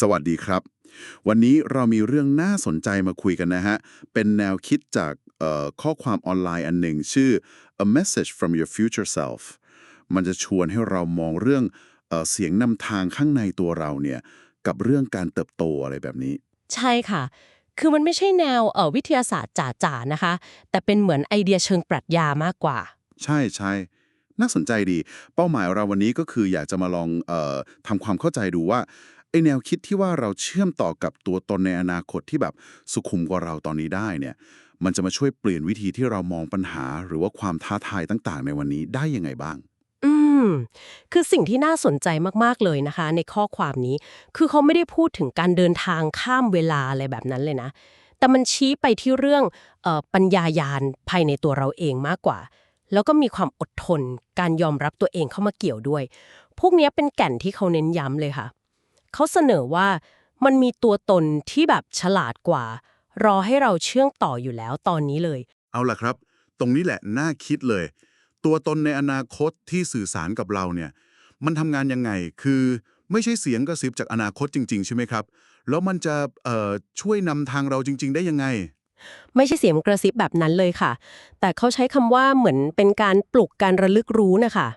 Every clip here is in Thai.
สวัสดีครับ วันนี้เรามีเรื่องน่าสนใจมาคุยกันนะฮะ เป็นแนวคิดจากเอ่อข้อความออนไลน์อันหนึ่งชื่อ a message from your future self มันจะชวนให้เรามองเรื่องเอ่อเสียงนำทางข้างในตัวเราเนี่ยกับเรื่องการเติบโตอะไรแบบนี้ ใช่ค่ะ คือมันไม่ใช่แนวเอ่อวิทยาศาสตร์จ๋าๆนะคะ แต่เป็นเหมือนไอเดียเชิงปรัชญามากกว่า ใช่ใช่น่าสนใจดี เป้าหมายเราวันนี้ก็คืออยากจะมาลองเอ่อทำความเข้าใจดูว่าไอ แนวคิดที่ว่าเราเชื่อมต่อกับตัวตนในอนาคตที่แบบสุขุมกว่าเราตอนนี้ได้เนี่ย มันจะมาช่วยเปลี่ยนวิธีที่เรามองปัญหา หรือว่าความท้าทายต่างๆ ในวันนี้ได้ยังไงบ้าง อืม คือสิ่งที่น่าสนใจมากๆเลยนะคะ ในข้อความนี้ คือเขาไม่ได้พูดถึงการเดินทางข้ามเวลาอะไรแบบนั้นเลยนะ แต่มันชี้ไปที่เรื่องออปัญญายาณภายในตัวเราเองมากกว่า แล้วก็มีความอดทน การยอมรับตัวเองเข้ามาเกี่ยวด้วย พวกนี้เป็นแก่นที่เขาเน้นย้ำเลยค่ะ เขาเสนอว่ามันมีตัวตนที่แบบฉลาดกว่า รอให้เราเชื่องต่ออยู่แล้วตอนนี้เลย เอาล่ะครับ ตรงนี้แหละน่าคิดเลย ตัวตนในอนาคตที่สื่อสารกับเราเนี่ย มันทำงานยังไงคือไม่ใช่เสียงกระซิบจากอนาคตจริง ๆ ใช่ไหมครับ แล้วมันจะเอ่อช่วยนำทางเราจริง ๆ ได้ยังไง ไม่ใช่เสียงกระซิบแบบนั้นเลยค่ะ แต่เขาใช้คำว่าเหมือนเป็นการปลุกการระลึกรู้นะคะ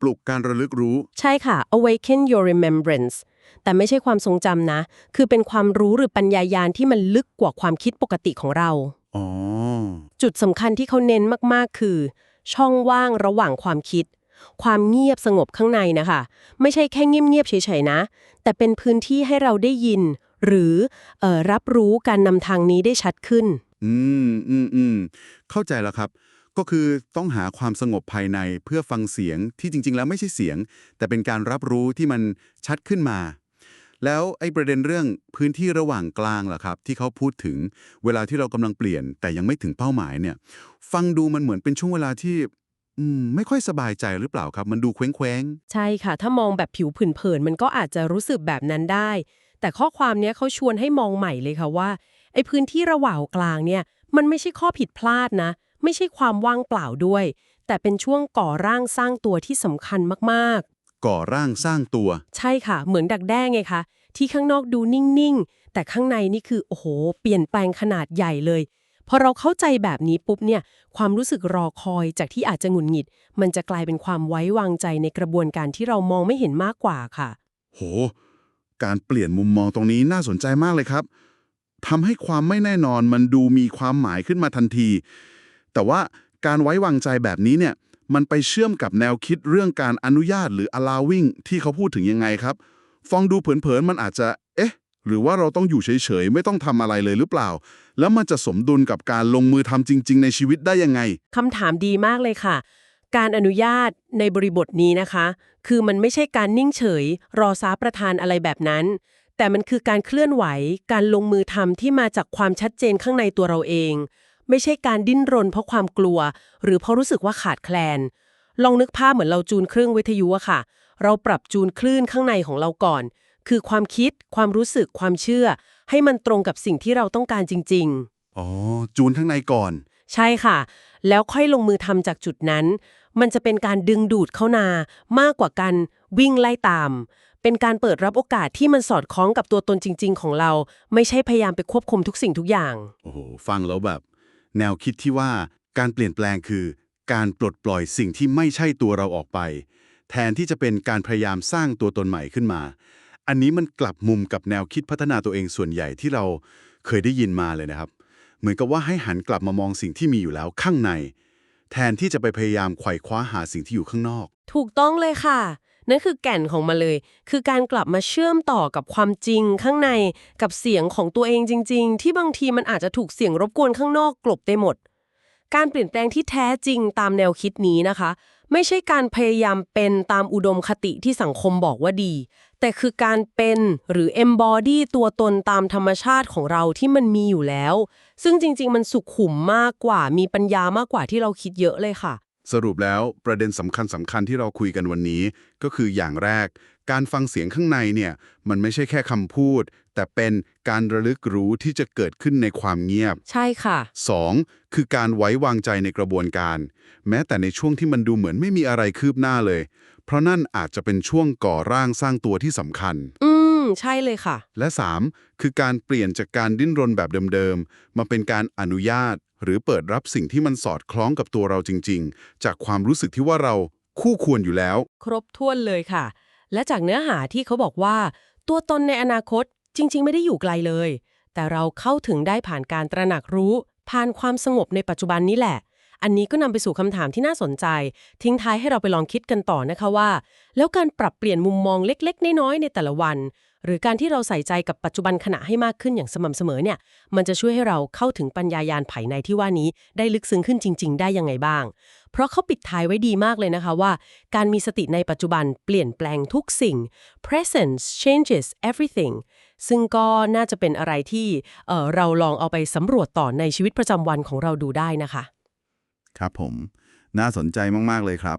ปลุกการระลึกรู้ ใช่ค่ะ awaken your remembrance แต่ไม่ใช่ความทรงจำนะ คือเป็นความรู้หรือปัญญายาณที่มันลึกกว่าความคิดปกติของเรา อ๋อ จุดสำคัญที่เขาเน้นมากๆ คือ ช่องว่างระหว่างความคิด ความเงียบสงบข้างในนะคะ ไม่ใช่แค่เงียบๆเฉยๆนะ แต่เป็นพื้นที่ให้เราได้ยิน หรือเออรับรู้การนำทางนี้ได้ชัดขึ้น อืมอืมอืมเข้าใจแล้วครับ ก็คือต้องหาความสงบภายในเพื่อฟังเสียงที่จริง ๆ แล้วไม่ใช่เสียง แต่เป็นการรับรู้ที่มันชัดขึ้นมา แล้วไอ้ประเด็นเรื่องพื้นที่ระหว่างกลางล่ะครับ ที่เขาพูดถึงเวลาที่เรากำลังเปลี่ยน แต่ยังไม่ถึงเป้าหมายเนี่ย ฟังดูมันเหมือนเป็นช่วงเวลาที่อืมไม่ค่อยสบายใจหรือเปล่าครับ มันดูเคว้งแคว้งใช่ค่ะ ถ้ามองแบบผิวเผินๆมันก็อาจจะรู้สึกแบบนั้นได้ แต่ข้อความเนี้ยเขาชวนให้มองใหม่เลยค่ะว่าไอ้พื้นที่ระหว่างกลางเนี่ย มันไม่ใช่ข้อผิดพลาดนะ ไม่ใช่ความว่างเปล่าด้วย แต่เป็นช่วงก่อร่างสร้างตัวที่สำคัญมากๆ ก่อร่างสร้างตัว ใช่ค่ะ เหมือนดักแด้ไงคะ ที่ข้างนอกดูนิ่งๆ แต่ข้างในนี่คือ โอ้โห เปลี่ยนแปลงขนาดใหญ่เลย พอเราเข้าใจแบบนี้ปุ๊บเนี่ย ความรู้สึกรอคอยจากที่อาจจะหงุดหงิด มันจะกลายเป็นความไว้วางใจในกระบวนการที่เรามองไม่เห็นมากกว่าค่ะ โห การเปลี่ยนมุมมองตรงนี้น่าสนใจมากเลยครับทำให้ความไม่แน่นอนมันดูมีความหมายขึ้นมาทันที แต่ว่าการไว้วางใจแบบนี้เนี่ยมันไปเชื่อมกับแนวคิดเรื่องการอนุญาตหรือ allowing ที่เขาพูดถึงยังไงครับ ฟังดูเผินๆมันอาจจะ เอ๊ะ หรือว่าเราต้องอยู่เฉยๆ ไม่ต้องทำอะไรเลยหรือเปล่า แล้วมันจะสมดุลกับการลงมือทำจริง ๆ ในชีวิตได้ยังไงคำถามดีมากเลยค่ะ การอนุญาตในบริบทนี้นะคะ คือมันไม่ใช่การนิ่งเฉย รอซ้าประทานอะไรแบบนั้น แต่มันคือการเคลื่อนไหว การลงมือทำที่มาจากความชัดเจนข้างในตัวเราเอง ไม่ใช่การดิ้นรนเพราะความกลัว หรือเพราะรู้สึกว่าขาดแคลน ลองนึกภาพเหมือนเราจูนเครื่องวิทยุอะค่ะ เราปรับจูนคลื่นข้างในของเราก่อน คือความคิด ความรู้สึก ความเชื่อ ให้มันตรงกับสิ่งที่เราต้องการจริง ๆ อ๋อ จูนข้างในก่อน ใช่ค่ะ แล้วค่อยลงมือทำจากจุดนั้น มันจะเป็นการดึงดูดเข้ามามากกว่าการวิ่งไล่ตาม เป็นการเปิดรับโอกาสที่มันสอดคล้องกับตัวตนจริง ๆ ของเรา ไม่ใช่พยายามไปควบคุมทุกสิ่งทุกอย่าง โอ้โห ฟังแล้วแบบ แนวคิดที่ว่าการเปลี่ยนแปลงคือ การปลดปล่อยสิ่งที่ไม่ใช่ตัวเราออกไป แทนที่จะเป็นการพยายามสร้างตัวตนใหม่ขึ้นมา อันนี้มันกลับมุมกับแนวคิดพัฒนาตัวเองส่วนใหญ่ที่เราเคยได้ยินมาเลยนะครับ เหมือนกับว่าให้หันกลับมามองสิ่งที่มีอยู่แล้วข้างใน แทนที่จะไปพยายามไขว่คว้าหาสิ่งที่อยู่ข้างนอก ถูกต้องเลยค่ะ นั่นคือแก่นของมันเลย คือการกลับมาเชื่อมต่อกับความจริงข้างในกับเสียงของตัวเองจริง ๆ ที่บางทีมันอาจจะถูกเสียงรบกวนข้างนอกกลบได้หมด การเปลี่ยนแปลงที่แท้จริงตามแนวคิดนี้นะคะ ไม่ใช่การพยายามเป็นตามอุดมคติที่สังคมบอกว่าดี แต่คือการเป็นหรือ embody ตัวตนตามธรรมชาติของเราที่มันมีอยู่แล้ว ซึ่งจริง ๆ มันสุขุมมากกว่ามีปัญญามากกว่าที่เราคิดเยอะเลยค่ะ สรุปแล้วประเด็นสำคัญสำคัญที่เราคุยกันวันนี้ ก็คืออย่างแรก การฟังเสียงข้างในเนี่ยมันไม่ใช่แค่คำพูด แต่เป็นการระลึกรู้ที่จะเกิดขึ้นในความเงียบ ใช่ค่ะ 2. คือการไว้วางใจในกระบวนการ แม้แต่ในช่วงที่มันดูเหมือนไม่มีอะไรคืบหน้าเลย เพราะนั่นอาจจะเป็นช่วงก่อร่างสร้างตัวที่สำคัญ อื มใช่เลยค่ะ และ 3. คือการเปลี่ยนจากการดิ้นรนแบบเดิมๆ มาเป็นการอนุญาต หรือเปิดรับสิ่งที่มันสอดคล้องกับตัวเราจริง ๆ จากความรู้สึกที่ว่าเราคู่ควรอยู่แล้ว ครบถ้วนเลยค่ะ และจากเนื้อหาที่เขาบอกว่า ตัวตนในอนาคตจริง ๆ ไม่ได้อยู่ไกลเลย แต่เราเข้าถึงได้ผ่านการตระหนักรู้ ผ่านความสงบในปัจจุบันนี้แหละ อันนี้ก็นำไปสู่คำถามที่น่าสนใจ ทิ้งท้ายให้เราไปลองคิดกันต่อนะคะว่า แล้วการปรับเปลี่ยนมุมมองเล็ก ๆ น้อยๆในแต่ละวัน หรือการที่เราใส่ใจกับปัจจุบันขณะให้มากขึ้นอย่างสม่ำเสมอเนี่ย มันจะช่วยให้เราเข้าถึงปัญญายาณภายในที่ว่านี้ได้ลึกซึ้งขึ้นจริง ๆ ได้ยังไงบ้าง เพราะเขาปิดท้ายไว้ดีมากเลยนะคะว่า การมีสติในปัจจุบันเปลี่ยนแปลงทุกสิ่ง presence changes everything ซึ่งก็น่าจะเป็นอะไรที่เเราลองเอาไปสำรวจต่อในชีวิตประจำวันของเราดูได้นะคะ ครับผม น่าสนใจมากๆเลยครับ